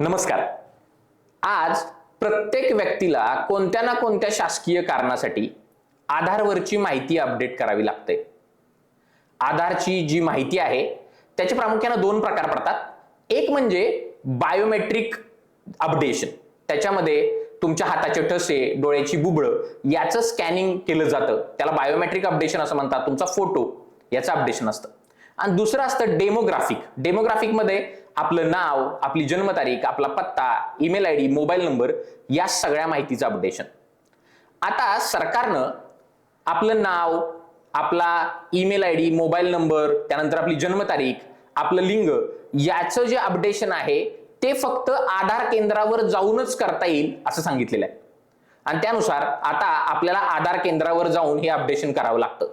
नमस्कार. आज प्रत्येक व्यक्तीला कोणत्या ना कोणत्या शासकीय कारणासाठी आधारवरची माहिती अपडेट करावी लागते. आधारची जी माहिती आहे त्याचे प्रामुख्यानं दोन प्रकार पडतात. एक म्हणजे बायोमेट्रिक अपडेशन त्याच्यामध्ये तुमच्या हाताचे ठसे डोळ्याची बुबळं याचं स्कॅनिंग केलं जातं. त्याला बायोमेट्रिक अपडेशन असं म्हणतात. तुमचा फोटो याचं अपडेशन असतं. आणि दुसरं असतं डेमोग्राफिक डेमोग्राफिकमध्ये आपलं नाव आपली जन्मतारीख आपला पत्ता email I D mobile number या सगळ्या माहितीचं अपडेशन आता सरकारनं आपलं नाव आपला email I D mobile number त्यानंतर आपली जन्मतारीख आपलं लिंग याचं जे अपडेशन आहे ते फक्त आधार केंद्रावर जाऊनच करता येईल असं सांगितलेलं आहे. आणि त्यानुसार आता आपल्याला आधार केंद्रावर जाऊन हे अपडेशन करावं लागतं.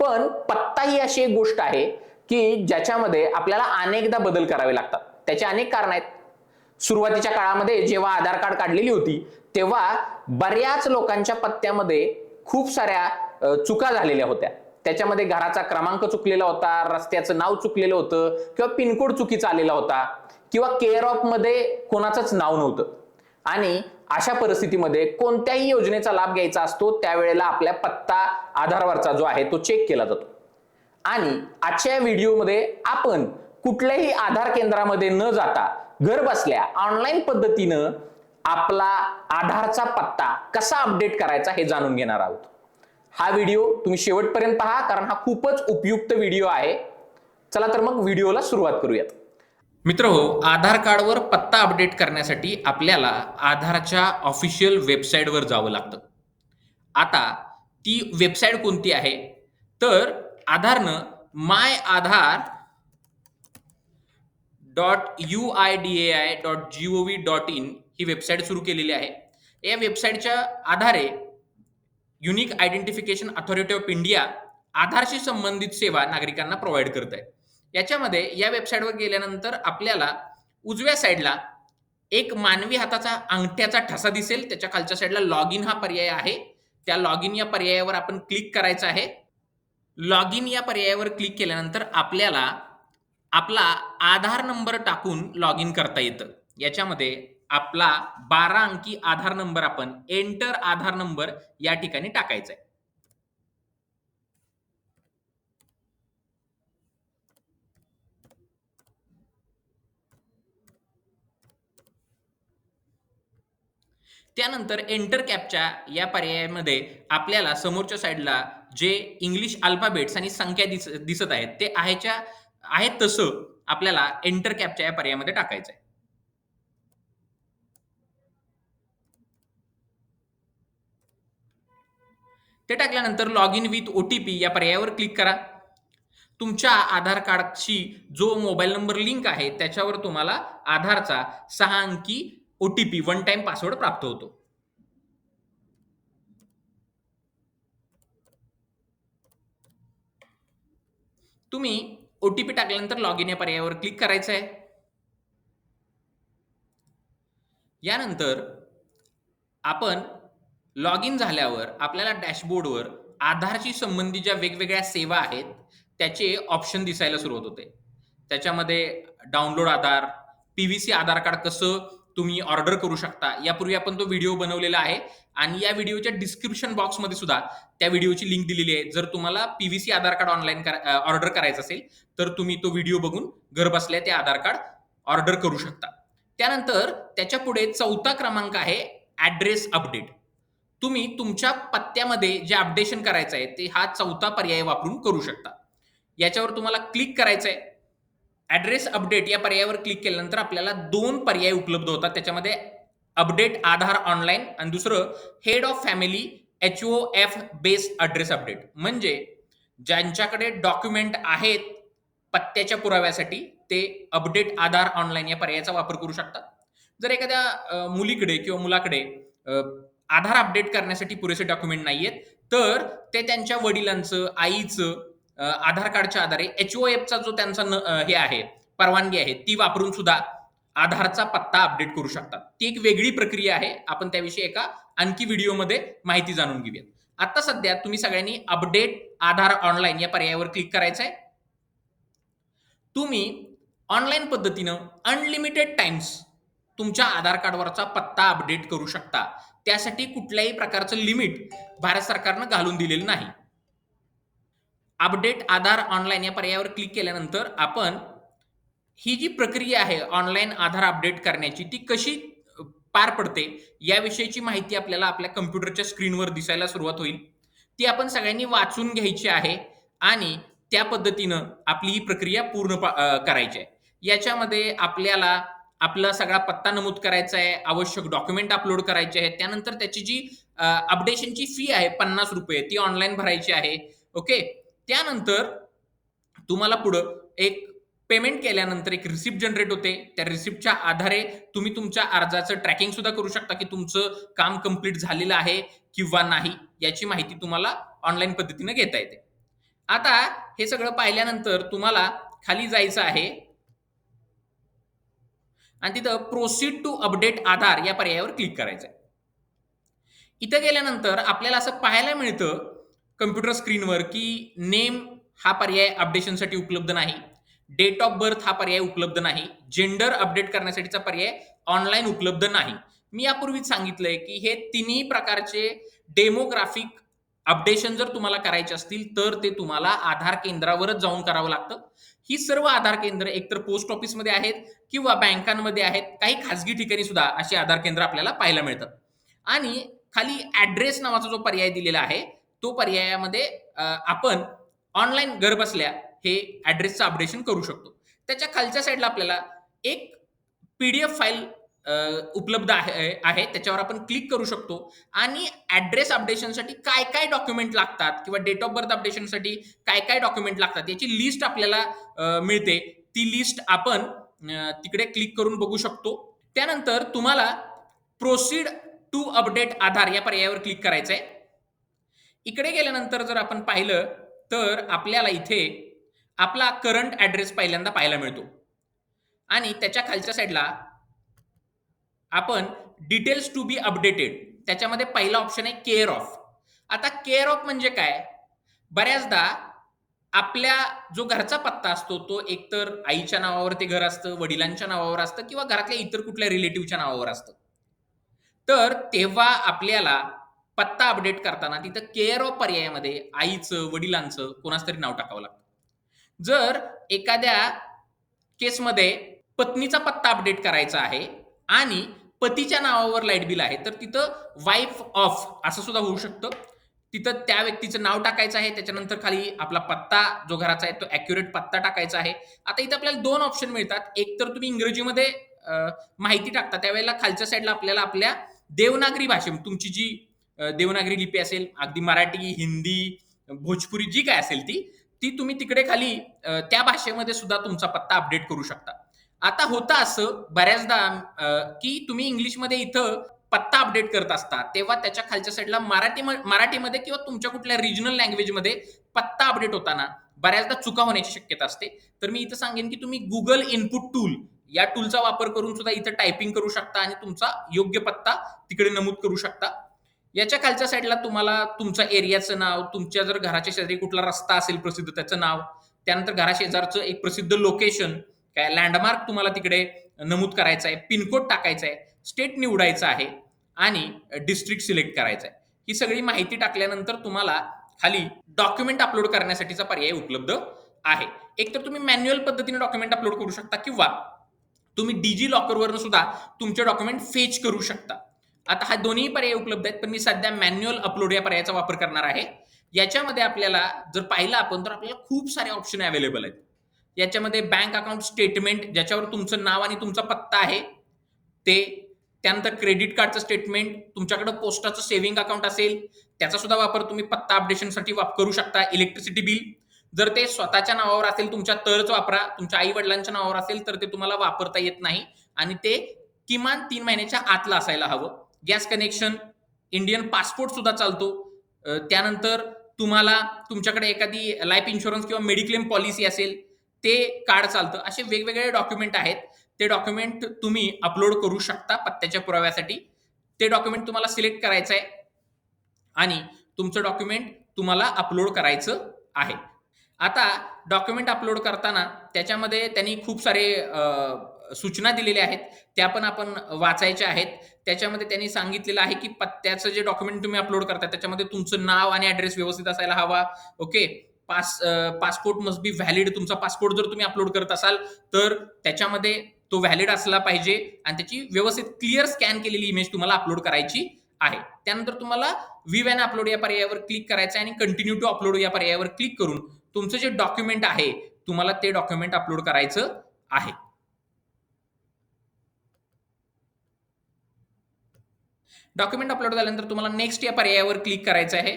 पण पत्ता ही अशी एक गोष्ट आहे की ज्याच्यामध्ये आपल्याला अनेकदा बदल करावे लागतात. त्याचे अनेक कारण आहेत. सुरुवातीच्या काळामध्ये जेव्हा आधार कार्ड काढलेली होती तेव्हा बऱ्याच लोकांच्या पत्त्यामध्ये खूप साऱ्या चुका झालेल्या होत्या. त्याच्यामध्ये घराचा क्रमांक चुकलेला होता रस्त्याचं नाव चुकलेलं होतं किंवा पिनकोड चुकीचा आलेला होता किंवा केअर ऑफमध्ये कोणाचंच नाव नव्हतं. आणि अशा परिस्थितीमध्ये कोणत्याही योजनेचा लाभ घ्यायचा असतो त्यावेळेला आपल्या पत्ता आधारवरचा जो आहे तो चेक केला जातो. आणि आजच्या या व्हिडिओमध्ये आपण कुठल्याही आधार केंद्रामध्ये न जाता घर बसल्या ऑनलाईन पद्धतीनं आपला आधारचा पत्ता कसा अपडेट करायचा हे जाणून घेणार आहोत. हा व्हिडिओ तुम्ही शेवटपर्यंत पहा कारण हा खूपच उपयुक्त व्हिडिओ आहे. चला तर मग व्हिडिओला सुरुवात करूयात. मित्र हो आधार कार्डवर पत्ता अपडेट करण्यासाठी आपल्याला आधारच्या ऑफिशियल वेबसाईटवर जावं लागतं. आता ती वेबसाईट कोणती आहे? तर आधारनं my Aadhaar dot U I D A I dot G O V dot in he website सुरू केलेली आहे. या वेबसाईटच्या आधारे unique identification authority of India आधारशी संबंधित सेवा नागरिकांना प्रोव्हाइड करत आहे. याच्यामध्ये या वेबसाईटवर गेल्यानंतर आपल्याला उजव्या साईडला एक मानवी हाताचा अंगठ्याचा ठसा दिसेल. त्याच्या खालच्या साईडला लॉग इन हा पर्याय आहे. त्या लॉग इन या पर्यायावर आपण क्लिक करायचं आहे. लॉग इन या पर्यायावर क्लिक केल्यानंतर आपल्याला आपला आधार नंबर टाकून लॉग इन करता येतं. याच्यामध्ये आपला बारा अंकी आधार नंबर आपण एंटर आधार नंबर या ठिकाणी टाकायचा आहे त्यानंतर एंटर कॅपच्या या पर्यायामध्ये आपल्याला समोरच्या साईडला जे इंग्लिश अल्फाबेट्स आणि संख्या दिस दिसत आहेत ते आहेच्या आहेत तसं आपल्याला एंटर कॅपच्या या पर्यायामध्ये टाकायचं आहे ते टाकल्यानंतर log in with O T P या पर्यायावर क्लिक करा. तुमच्या आधार कार्डशी जो मोबाईल नंबर लिंक आहे त्याच्यावर तुम्हाला आधारचा सहा अंकी O T P one time password प्राप्त होतो. तुम्ही ओ टी पी टाकल्यानंतर लॉग इन या पर्यायावर क्लिक करायचं आहे. यानंतर आपण लॉग इन झाल्यावर आपल्याला डॅशबोर्डवर आधारशी संबंधित ज्या वेगवेगळ्या सेवा आहेत त्याचे ऑप्शन दिसायला सुरुवात होते. त्याच्यामध्ये download Aadhaar P V C Aadhaar card कसं तुम्ही ऑर्डर करू शकता. यापूर्वी आपण तो व्हिडिओ बनवलेला आहे. आणि या व्हिडिओच्या डिस्क्रिप्शन बॉक्समध्ये सुद्धा त्या व्हिडिओची लिंक दिलेली आहे. जर तुम्हाला P V C Aadhaar card online order करायचं असेल तर तुम्ही तो व्हिडिओ बघून घरबसल्या ते आधार कार्ड ऑर्डर करू शकता. त्यानंतर त्याच्या पुढे चौथा क्रमांक आहे ऍड्रेस अपडेट तुम्ही तुमच्या पत्त्यामध्ये जे अपडेशन करायचं आहे ते हा चौथा पर्याय वापरून करू शकता. याच्यावर तुम्हाला क्लिक करायचं आहे ऍड्रेस अपडेट या पर्यायावर क्लिक केल्यानंतर आपल्याला दोन पर्याय उपलब्ध होतात. त्याच्यामध्ये अपडेट आधार ऑनलाईन आणि दुसरं head of family H O F base address update म्हणजे ज्यांच्याकडे डॉक्युमेंट आहेत पत्त्याच्या पुराव्यासाठी ते अपडेट आधार ऑनलाईन या पर्यायाचा वापर करू शकतात. जर एखाद्या मुलीकडे किंवा मुलाकडे आधार अपडेट करण्यासाठी पुरेसे डॉक्युमेंट नाही आहेत तर ते त्यांच्या वडिलांचं आईचं आधार कार्डच्या आधारे एच ओ एफचा जो त्यांचा न- हे आहे परवानगी आहे ती वापरून सुद्धा आधारचा पत्ता अपडेट करू शकतात. ती एक वेगळी प्रक्रिया आहे. आपण त्याविषयी एका आणखी व्हिडिओमध्ये माहिती जाणून घेऊयात. आता सध्या तुम्ही सगळ्यांनी अपडेट आधार ऑनलाईन या पर्यायावर क्लिक करायचं आहे. तुम्ही ऑनलाईन पद्धतीनं अनलिमिटेड टाइम्स तुमच्या आधार कार्डवरचा पत्ता अपडेट करू शकता. त्यासाठी कुठल्याही प्रकारचं लिमिट भारत सरकारनं घालून दिलेलं नाही. अपडेट आधार ऑनलाईन या पर्यायावर क्लिक केल्यानंतर आपण ही जी प्रक्रिया आहे ऑनलाईन आधार अपडेट करण्याची ती कशी पार पडते याविषयीची माहिती आपल्याला आपल्या कम्प्युटरच्या स्क्रीनवर दिसायला सुरुवात होईल. ती आपण सगळ्यांनी वाचून घ्यायची आहे आणि त्या पद्धतीनं आपली ही प्रक्रिया पूर्ण करायची आहे. याच्यामध्ये आपल्याला आपला सगळा पत्ता नमूद करायचा आहे आवश्यक डॉक्युमेंट अपलोड करायचे आहे त्यानंतर त्याची जी अपडेशनची फी आहे पन्नास रुपये ती ऑनलाईन भरायची आहे ओके त्यानंतर तुम्हाला पुढं एक पेमेंट केल्यानंतर एक रिसिप्ट जनरेट होते. त्या रिसिप्टच्या आधारे तुम्ही तुमच्या अर्जाचं ट्रॅकिंग सुद्धा करू शकता की तुमचं काम कंप्लीट झालेलं आहे किंवा नाही याची माहिती तुम्हाला ऑनलाईन पद्धतीनं घेता येते. आता हे सगळं पाहिल्यानंतर तुम्हाला खाली जायचं आहे. आणि तिथं प्रोसीड टू अपडेट आधार या पर्यायावर क्लिक करायचं आहे इथं गेल्यानंतर आपल्याला असं पाहायला मिळतं कम्प्युटर स्क्रीनवर की नेम हा पर्याय अपडेशनसाठी उपलब्ध नाही. डेट ऑफ बर्थ हा पर्याय उपलब्ध नाही. जेंडर अपडेट करण्यासाठीचा पर्याय ऑनलाईन उपलब्ध नाही. मी यापूर्वीच सांगितलंय की हे तिन्ही प्रकारचे डेमोग्राफिक अपडेशन जर तुम्हाला करायचे असतील तर ते तुम्हाला आधार केंद्रावरच जाऊन करावं लागतं. ही सर्व आधार केंद्र एकतर पोस्ट ऑफिसमध्ये आहेत किंवा बँकांमध्ये आहेत काही खाजगी ठिकाणी सुद्धा अशी आधार केंद्र आपल्याला पाहायला मिळतात. आणि खाली ऍड्रेस नावाचा जो पर्याय दिलेला आहे तो पर्यायामध्ये आपण ऑनलाईन घरबसल्या हे ऍड्रेसचं अपडेशन करू शकतो. त्याच्या खालच्या साईडला आपल्याला एक पीडीएफ फाईल उपलब्ध आहे आहे. त्याच्यावर आपण क्लिक करू शकतो. आणि ऍड्रेस अपडेशनसाठी काय काय डॉक्युमेंट लागतात किंवा डेट ऑफ बर्थ अपडेशनसाठी काय काय डॉक्युमेंट लागतात याची लिस्ट आपल्याला मिळते. ती लिस्ट आपण तिकडे क्लिक करून बघू शकतो. त्यानंतर तुम्हाला प्रोसीड टू अपडेट आधार या पर्यायावर क्लिक करायचं आहे इकडे गेल्यानंतर जर आपण पाहिलं तर आपल्याला इथे आपला करंट ॲड्रेस पहिल्यांदा पाहायला मिळतो. आणि त्याच्या खालच्या साईडला आपण डिटेल्स टू बी अपडेटेड त्याच्यामध्ये पहिला ऑप्शन आहे केअर ऑफ आता केअर ऑफ म्हणजे काय? बऱ्याचदा आपल्या जो घरचा पत्ता असतो तो एकतर आईच्या नावावर ते घर असतं वडिलांच्या नावावर असतं किंवा घरातल्या इतर कुठल्या रिलेटिव्हच्या नावावर असतं. तर तेव्हा आपल्याला पत्ता अपडेट करताना तिथं केअर ऑफ पर्यायामध्ये आईचं वडिलांचं कोणाच तरी नाव टाकावं लागतं. जर एखाद्या केसमध्ये पत्नीचा पत्ता अपडेट करायचा आहे आणि पतीच्या नावावर लाइट बिल आहे तर तिथं वाईफ ऑफ असं सुद्धा होऊ शकतं. तिथं त्या व्यक्तीचं नाव टाकायचं आहे त्याच्यानंतर खाली आपला पत्ता जो घराचा आहे तो ॲक्युरेट पत्ता टाकायचा आहे. आता इथं आपल्याला दोन ऑप्शन मिळतात. एक तर तुम्ही इंग्रजीमध्ये माहिती टाकता त्यावेळेला खालच्या साईडला आपल्याला आपल्या देवनागरी भाषे तुमची जी देवनागरी लिपी असेल अगदी मराठी हिंदी भोजपुरी जी काय असेल ती ती तुम्ही तिकडे खाली त्या भाषेमध्ये सुद्धा तुमचा पत्ता अपडेट करू शकता. आता होतं असं बऱ्याचदा की तुम्ही इंग्लिशमध्ये इथं पत्ता अपडेट करत असता तेव्हा त्याच्या खालच्या साईडला मराठी मराठीमध्ये किंवा तुमच्या कुठल्या रिजनल लँग्वेजमध्ये पत्ता अपडेट होताना बऱ्याचदा चुका होण्याची शक्यता असते. तर मी इथं सांगेन की तुम्ही गुगल इनपुट टूल या टूलचा वापर करून सुद्धा इथं टायपिंग करू शकता आणि तुमचा योग्य पत्ता तिकडे नमूद करू शकता. याच्या खालच्या साईडला तुम्हाला तुमच्या एरियाचं नाव तुमच्या जर घराच्या शेजारी कुठला रस्ता असेल प्रसिद्ध त्याचं नाव त्यानंतर घराशेजारचं एक प्रसिद्ध लोकेशन काय लँडमार्क तुम्हाला तिकडे नमूद करायचं आहे पिनकोड टाकायचा आहे स्टेट निवडायचं आहे आणि डिस्ट्रिक्ट सिलेक्ट करायचं आहे ही सगळी माहिती टाकल्यानंतर तुम्हाला खाली डॉक्युमेंट अपलोड करण्यासाठीचा पर्याय उपलब्ध आहे. एक तर तुम्ही मॅन्युअल पद्धतीने डॉक्युमेंट अपलोड करू शकता किंवा तुम्ही डिजी लॉकरवरनं सुद्धा तुमचे डॉक्युमेंट फेच करू शकता. आता हा दोन्ही पर्याय उपलब्ध आहेत पण मी सध्या मॅन्युअल अपलोड या पर्यायाचा वापर करणार आहे. याच्यामध्ये आपल्याला जर पाहिलं आपण तर आपल्याला खूप सारे ऑप्शन अवेलेबल आहेत. याच्यामध्ये बँक अकाउंट स्टेटमेंट ज्याच्यावर तुमचं नाव आणि तुमचा पत्ता आहे ते त्यानंतर क्रेडिट कार्डचं स्टेटमेंट तुमच्याकडे पोस्टाचं सेव्हिंग अकाउंट असेल त्याचा सुद्धा वापर तुम्ही पत्ता अपडेशनसाठी करू शकता. इलेक्ट्रिसिटी बिल जर ते स्वतःच्या नावावर असेल तुमच्या तरच वापरा. तुमच्या आई वडिलांच्या नावावर असेल तर ते तुम्हाला वापरता येत नाही. आणि ते किमान तीन महिन्याच्या आतला असायला हवं. गॅस कनेक्शन इंडियन पासपोर्ट सुद्धा चालतो. त्यानंतर तुम्हाला तुमच्याकडे एखादी लाईफ इन्शुरन्स किंवा मेडिक्लेम पॉलिसी असेल ते कार्ड चालतं. असे वेगवेगळे डॉक्युमेंट आहेत. ते डॉक्युमेंट तुम्ही अपलोड करू शकता पत्त्याच्या पुराव्यासाठी. ते डॉक्युमेंट तुम्हाला सिलेक्ट करायचं आहे आणि तुमचं डॉक्युमेंट तुम्हाला अपलोड करायचं आहे. आता डॉक्युमेंट अपलोड करताना त्याच्यामध्ये त्यांनी खूप सारे सूचना दिलेल्या आहेत त्या पण आपण वाचायच्या आहेत. त्याच्यामध्ये त्यांनी सांगितलेलं आहे की पत्त्याचं जे डॉक्युमेंट तुम्ही अपलोड करता त्याच्यामध्ये तुमचं नाव आणि ऍड्रेस व्यवस्थित असायला हवा okay pass passport must be valid तुमचा पासपोर्ट जर तुम्ही अपलोड करत असाल तर त्याच्यामध्ये तो व्हॅलिड असला पाहिजे आणि त्याची व्यवस्थित क्लिअर स्कॅन केलेली इमेज तुम्हाला अपलोड करायची आहे. त्यानंतर तुम्हाला वी वॅन अपलोड या पर्यायावर क्लिक करायचं आहे आणि कंटिन्यू टू अपलोड या पर्यायावर क्लिक करून तुमचं जे डॉक्युमेंट आहे तुम्हाला ते डॉक्युमेंट अपलोड करायचं आहे. डॉक्युमेंट अपलोड झाल्यानंतर तुम्हाला नेक्स्ट या पर्यायावर क्लिक करायचं आहे.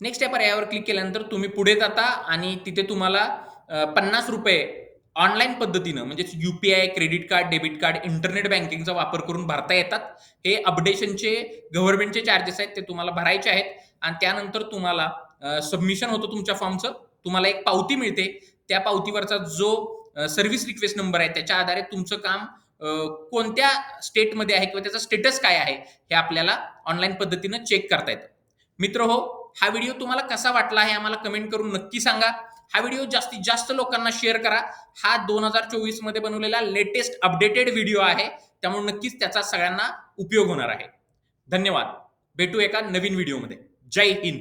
नेक्स्ट या पर्यायावर क्लिक केल्यानंतर तुम्ही पुढे जाता आणि तिथे तुम्हाला पन्नास रुपये ऑनलाईन पद्धतीनं म्हणजे UPI credit card debit card internet बँकिंगचा वापर करून भरता येतात. हे अपडेशनचे गव्हर्नमेंटचे चार्जेस आहेत ते तुम्हाला भरायचे आहेत. आणि त्यानंतर तुम्हाला सबमिशन होतं तुमच्या फॉर्मचं तुम्हाला एक पावती मिळते. त्या पावतीवरचा जो सर्व्हिस रिक्वेस्ट नंबर आहे त्याच्या आधारे तुमचं काम कोणत्या स्टेटमध्ये आहे किंवा त्याचा स्टेटस काय आहे हे आपल्याला ऑनलाईन पद्धतीनं चेक करता येतं. मित्र हो हा व्हिडिओ तुम्हाला कसा वाटला हे आम्हाला कमेंट करून नक्की सांगा. हा व्हिडिओ जास्तीत जास्त लोकांना शेअर करा. हा दोन हजार चोवीसमध्ये बनवलेला लेटेस्ट अपडेटेड व्हिडिओ आहे. त्यामुळे नक्कीच त्याचा सगळ्यांना उपयोग होणार आहे. धन्यवाद. भेटू एका नवीन व्हिडिओमध्ये जय हिंद.